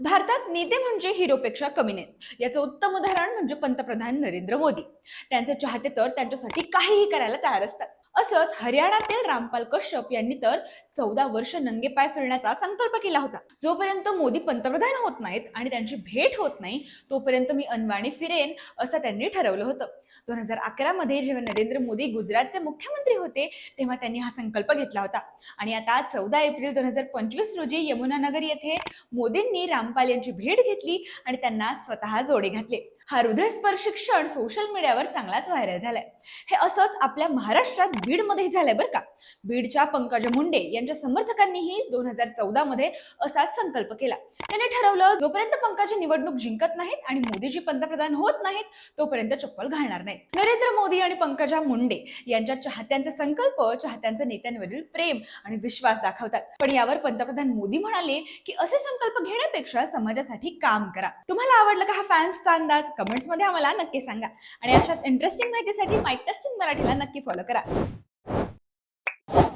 भारतात नेते म्हणजे हिरोपेक्षा कमी नाहीत. याचं उत्तम उदाहरण म्हणजे पंतप्रधान नरेंद्र मोदी. त्यांचे चाहते तर त्यांच्यासाठी काहीही करायला तयार असतात. असंच हरियाणातील रामपाल कश्यप यांनी तर चौदा वर्ष नंगे पाय फिरण्याचा संकल्प केला होता. जोपर्यंत मोदी पंतप्रधान होत नाहीत आणि त्यांची भेट होत नाही तोपर्यंत मी अनवाणी फिरेन असं त्यांनी ठरवलं होतं. दोन हजार अकरा मध्ये जेव्हा नरेंद्र मोदी गुजरातचे मुख्यमंत्री होते तेव्हा त्यांनी हा संकल्प घेतला होता. आणि आता चौदा एप्रिल दोन हजार पंचवीस रोजी यमुनानगर येथे मोदींनी रामपाल यांची भेट घेतली आणि त्यांना स्वतः जोडे घातले. हा हृदयस्पर्शी क्षण सोशल मीडियावर चांगलाच व्हायरल झालाय. हे असंच आपल्या महाराष्ट्रात बीडमध्ये झालंय बरं का. बीडच्या पंकजा मुंडे यांच्या समर्थकांनीही दोन हजार चौदा मध्ये असाच संकल्प केला. त्याने ठरवलं जोपर्यंत पंकज निवडणूक जिंकत नाहीत आणि मोदीजी पंतप्रधान होत नाहीत तोपर्यंत चप्पल घालणार नाहीत. नरेंद्र मोदी आणि पंकजा मुंडे यांच्या चाहत्यांचे संकल्प चाहत्यांचे नेत्यांवरील प्रेम आणि विश्वास दाखवतात. पण यावर पंतप्रधान मोदी म्हणाले की असे संकल्प घेण्यापेक्षा समाजासाठी काम करा. तुम्हाला आवडलं का हा फॅन्सचा अंदाज? कमेंट्समध्ये आम्हाला नक्की सांगा. आणि अशाच इंटरेस्टिंग माहितीसाठी माईक टेस्टिंग मराठीला नक्की फॉलो करा.